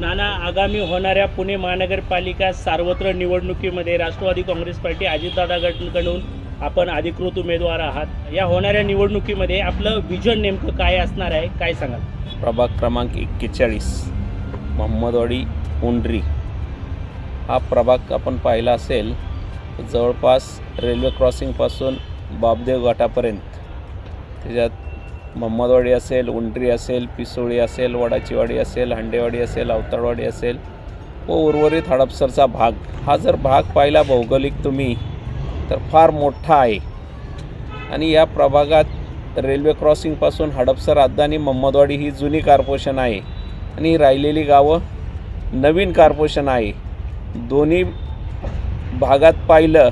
नाना आगामी होणाऱ्या पुणे महानगरपालिका सार्वत्र निवडणुकीमध्ये राष्ट्रवादी काँग्रेस पार्टी अजितदादा गटकडून आपण अधिकृत उमेदवार आहात. या होणाऱ्या निवडणुकीमध्ये आपलं विजन नेमकं काय असणार आहे काय सांगाल? प्रभाग क्रमांक एक्केचाळीस मोहम्मदवाडी उंडरी. हा प्रभाग आपण पाहिला असेल जवळपास रेल्वे क्रॉसिंगपासून बाबदेव घाटापर्यंत. त्याच्यात मम्मदवाडी असेल उंडरी असेल पिसोळी असेल वडाचीवाडी असेल हांडेवाडी असेल अवताडवाडी असेल व उर्वरित हडपसरचा भाग. हा जर भाग पाहिला भौगोलिक तुम्ही तर फार मोठा आहे. आणि या प्रभागात रेल्वे क्रॉसिंगपासून हडपसर अद्दानी मोहम्मदवाडी ही जुनी कार्पोरेशन आहे. आणि राहिलेली गावं नवीन कार्पोरेशन आहे. दोन्ही भागात पाहिलं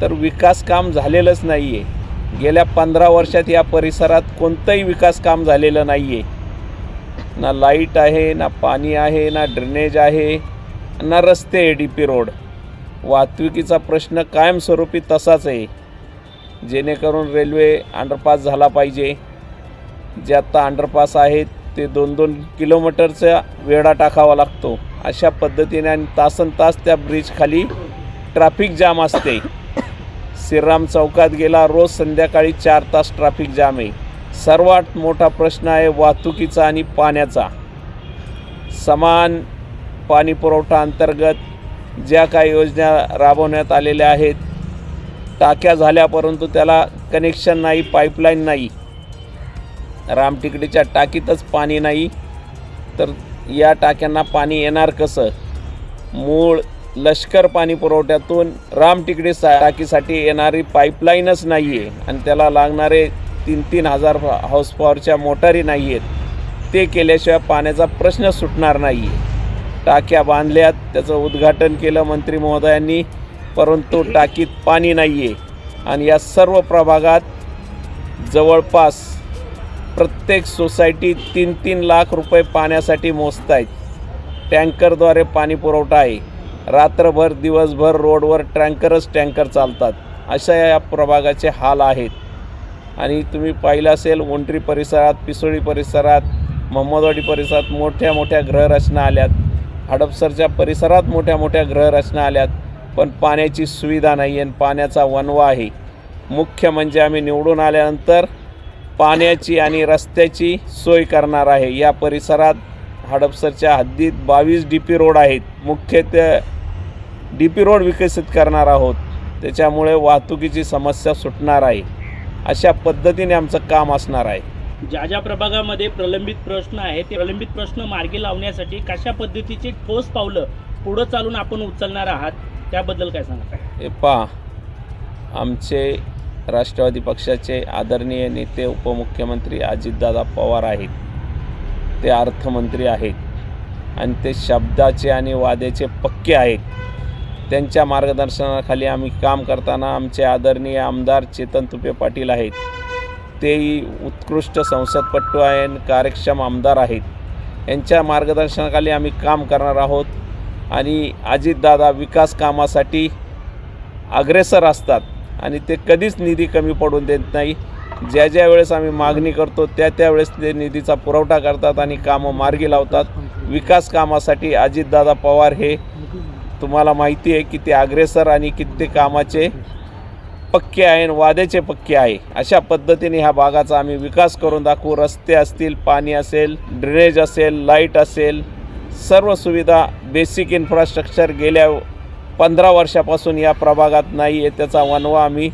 तर विकास काम झालेलंच नाही आहे गेल्या पंधरा वर्षात या परिसरात कोणतंही विकास काम झालेलं नाही आहे ना लाइट आहे ना पाणी आहे ना ड्रेनेज आहे ना रस्ते आहे डी पी रोड. वाहतुकीचा प्रश्न कायमस्वरूपी तसाच आहे. जेणेकरून रेल्वे अंडरपास झाला पाहिजे. जे आत्ता अंडरपास आहेत ते दोन दोन किलोमीटरचा वेढा टाकावा लागतो. अशा पद्धतीने आणि तासन तास त्या ब्रिजखाली ट्रॅफिक जाम असते. श्रीराम चौकात गेला. रोज संध्याकाळी चार तास ट्रॅफिक जाम आहे. सर्वात मोठा प्रश्न आहे वाहतुकीचा आणि पाण्याचा. समान पाणी पुरवठा अंतर्गत ज्या काही योजना राबवण्यात आलेल्या आहेत टाक्या झाल्या परंतु त्याला कनेक्शन नाही पाईपलाईन नाही. रामटिकडीच्या टाकीतच पाणी नाही. तर या टाक्यांना पाणी येणार कसं? मूळ लष्कर पाणी पुरवठ्यातून रामटिकडी सा टाकीसाठी येणारी पाईपलाईनच नाही आहे आणि त्याला लागणारे तीन तीन हजार हाऊस पॉवरच्या मोटारी नाही आहेत ते केल्याशिवाय पाण्याचा प्रश्न सुटणार नाही आहे टाक्या बांधल्यात. त्याचं उद्घाटन केलं मंत्री महोदयांनी. परंतु टाकीत पाणी नाही आहे आणि या सर्व प्रभागात जवळपास प्रत्येक सोसायटी तीन तीन लाख रुपये पाण्यासाठी मोजत आहेत टँकरद्वारे पाणी पुरवठा आहे. रात्रभर दिवसभर रोडवर टँकरच टँकर चालतात. अशा या प्रभागाचे हाल आहेत. आणि तुम्ही पाहिलं असेल ओंटरी परिसरात पिसोळी परिसरात मोहम्मदवाडी परिसरात मोठ्या मोठ्या ग्रहरचना आल्यात. हडपसरच्या परिसरात मोठ्या मोठ्या ग्रहरचना आल्यात. पण पाण्याची सुविधा नाही आहे पाण्याचा वनवा आहे. मुख्य म्हणजे आम्ही निवडून आल्यानंतर पाण्याची आणि रस्त्याची सोय करणार आहे. या परिसरात हडपसरच्या हद्दीत बावीस डी पी रोड आहेत. मुख्य ते डी पी रोड विकसित करणार आहोत. त्याच्यामुळे वाहतुकीची समस्या सुटणार आहे. अशा पद्धतीने आमचं काम असणार आहे. ज्या ज्या प्रभागामध्ये प्रलंबित प्रश्न आहे ते प्रलंबित प्रश्न मार्गी लावण्यासाठी कशा पद्धतीची ठोस पावलं पुढं चालून आपण उचलणार आहात त्याबद्दल काय सांगा हे पहा आमचे राष्ट्रवादी पक्षाचे आदरणीय नेते उपमुख्यमंत्री अजितदादा पवार आहेत. ते अर्थमंत्री आहेत. आणि ते शब्दाचे आणि वाद्याचे पक्के आहेत. त्यांच्या मार्गदर्शनाखाली आम्ही काम करताना आमचे आदरणीय आमदार चेतन तुपे पाटील आहेत. तेही उत्कृष्ट संसदपटू आहे आणि कार्यक्षम आमदार आहेत. यांच्या मार्गदर्शनाखाली आम्ही काम करणार आहोत. आणि अजितदादा विकास कामासाठी अग्रेसर असतात. आणि ते कधीच निधी कमी पडून देत नाही. ज्या ज्या वेळेस आम्ही मागणी करतो त्या त्यावेळेस ते निधीचा पुरवठा करतात आणि कामं मार्गी लावतात. विकास कामासाठी अजितदादा पवार हे तुम्हाला माहिती आहे की ते अग्रेसर आणि किती कामाचे पक्के आहे आणि वाद्याचे पक्के आहे. अशा पद्धतीने ह्या भागाचा आम्ही विकास करून दाखवू. रस्ते असतील पाणी असेल ड्रेनेज असेल लाइट असेल सर्व सुविधा बेसिक इन्फ्रास्ट्रक्चर गेल्या पंधरा वर्षापासून या प्रभागात नाही आहे त्याचा वनवा आम्ही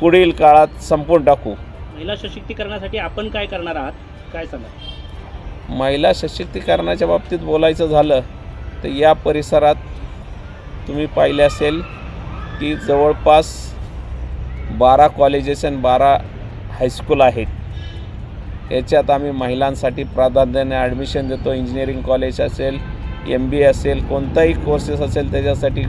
पुढील काळात संपून टाकू. महिला सशक्तीकरणासाठी आपण काय करणार आहात? काय सांगा महिला सशक्तीकरणाच्या बाबतीत बोलायचं झालं तर या परिसरात तुम्ही पाहिले असेल की जवळपास बारा कॉलेजेस आणि बारा हायस्कूल आहेत. याच्यात आम्ही महिलांसाठी प्राधान्याने ॲडमिशन देतो. इंजिनिअरिंग कॉलेज असेल एम बी ए असेल कोणताही कोर्सेस असेल त्याच्यासाठी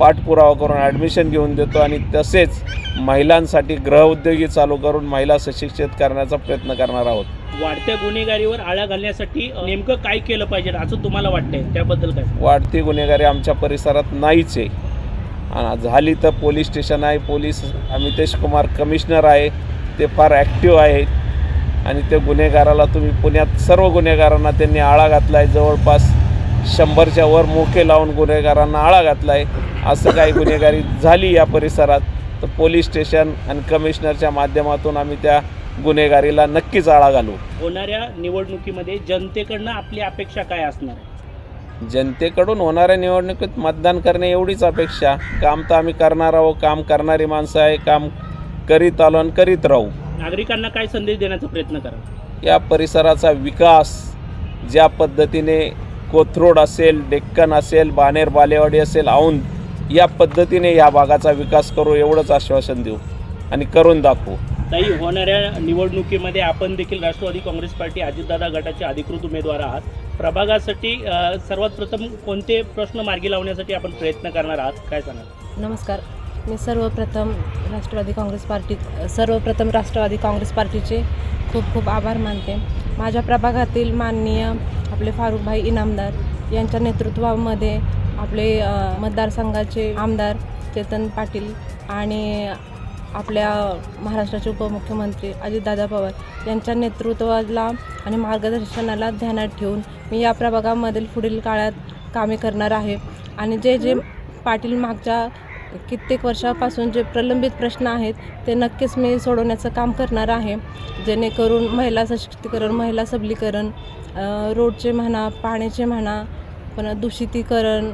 पाठपुरावा करून ॲडमिशन घेऊन देतो आणि तसेच महिलांसाठी गृहउद्योगी चालू करून महिला सशिक्षित करण्याचा प्रयत्न करणार आहोत. वाढत्या गुन्हेगारीवर आळा घालण्यासाठी नेमकं काय केलं पाहिजे असं तुम्हाला वाटतंय? त्याबद्दल काय? वाढती गुन्हेगारी आमच्या परिसरात नाहीच आहे. आणि झाली तर पोलीस स्टेशन आहे पोलीस अमितेश कुमार कमिशनर आहे ते फार ॲक्टिव्ह आहेत आणि ते गुन्हेगाराला तुम्ही पुण्यात सर्व गुन्हेगारांना त्यांनी आळा घातला आहे जवळपास शंभरच्या वर मोके लावून गुन्हेगारांना आळा घातला आहे असं काही गुन्हेगारी झाली या परिसरात. तर पोलीस स्टेशन आणि कमिशनरच्या माध्यमातून आम्ही त्या गुन्हेगारीला नक्कीच आळा घालू. होणाऱ्या निवडणुकीमध्ये जनतेकडनं आपली अपेक्षा काय असणार जनतेकडून होणाऱ्या निवडणुकीत मतदान करणे एवढीच अपेक्षा. काम तर आम्ही करणार आहोत. काम करणारी माणसं आहे. काम करीत आलो आणि करीत राहू. नागरिकांना काय संदेश देण्याचा प्रयत्न करा? या परिसराचा विकास ज्या पद्धतीने कोथरूड असेल डेक्कन असेल बाणेर बालेवाडी असेल औंध या पद्धतीने या भागाचा विकास करू एवढंच आश्वासन देऊ आणि करून दाखवू. ताई होणाऱ्या निवडणुकीमध्ये आपण देखील राष्ट्रवादी काँग्रेस पार्टी अजितदादा गटाचे अधिकृत उमेदवार आहात. प्रभागासाठी सर्वात प्रथम कोणते प्रश्न मार्गी लावण्यासाठी आपण प्रयत्न करणार आहात? काय सांगाल? नमस्कार. मी सर्वप्रथम राष्ट्रवादी काँग्रेस पार्टीत सर्वप्रथम राष्ट्रवादी काँग्रेस पार्टीचे खूप खूप आभार मानते. माझ्या प्रभागातील माननीय आपले फारुखभाई इनामदार यांच्या नेतृत्वामध्ये आपले मतदारसंघाचे आमदार चेतन पाटील आणि आपल्या महाराष्ट्राचे उपमुख्यमंत्री अजितदादा पवार यांच्या नेतृत्वाला आणि मार्गदर्शनाला ध्यानात ठेवून मी या प्रभागामधील पुढील काळात कामे करणार आहे. आणि जे जे पाटील मागच्या कित्येक वर्षापासून जे प्रलंबित प्रश्न आहेत ते नक्कीच मी सोडवण्याचं काम करणार आहे. जेणेकरून महिला सशक्तीकरण महिला सबलीकरण रोडचे म्हणा पाण्याचे म्हणा पण दूषितीकरण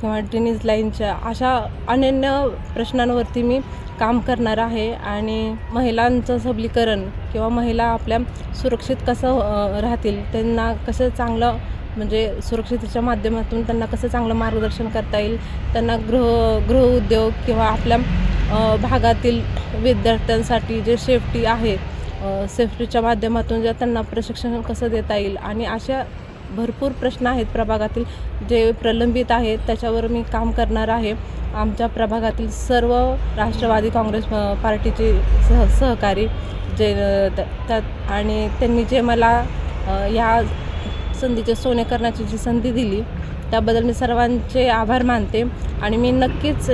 किंवा ड्रेनेज लाईनच्या अशा अनन्य प्रश्नांवरती मी काम करणार आहे आणि महिलांचं सबलीकरण किंवा महिला आपल्या सुरक्षित कसं राहतील त्यांना कसं चांगलं म्हणजे सुरक्षितेच्या माध्यमातून त्यांना कसं चांगलं मार्गदर्शन करता येईल त्यांना गृह गृहउद्योग किंवा आपल्या भागातील विद्यार्थ्यांसाठी जे सेफ्टी आहे सेफ्टीच्या माध्यमातून ज्या त्यांना प्रशिक्षण कसं देता येईल आणि अशा भरपूर प्रश्न आहेत प्रभागातील जे प्रलंबित आहेत त्याच्यावर मी काम करणार आहे. आमच्या प्रभागातील सर्व राष्ट्रवादी काँग्रेस पार्टीचे सह सहकारी जे त्या- त्यात आणि त्यांनी जे मला या संधीचे सोने करण्याची जी संधी दिली त्याबद्दल मी सर्वांचे आभार मानते. आणि मी नक्कीच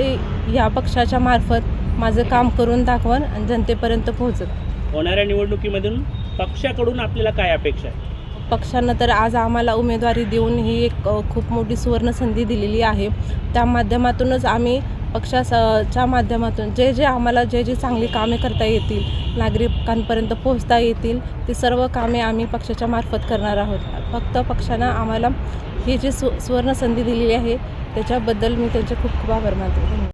या पक्षाच्या मार्फत माझं काम करून दाखवन आणि जनतेपर्यंत पोहोचत होणाऱ्या निवडणुकीमधून पक्षाकडून आपल्याला काय अपेक्षा आहे? पक्षानं तर आज आम्हाला उमेदवारी देऊन ही एक खूप मोठी सुवर्ण संधी दिलेली आहे. त्या माध्यमातूनच आम्ही पक्षाच्या माध्यमातून जे जे आम्हाला जे जे चांगली कामे करता येतील नागरिकांपर्यंत पोहोचता येतील ती सर्व कामे आम्ही पक्षाच्या मार्फत करणार आहोत. फक्त पक्षानं आम्हाला ही जी सु सुवर्ण संधी दिलेली आहे त्याच्याबद्दल मी त्यांचे खूप खूप आभार मानते. धन्यवाद.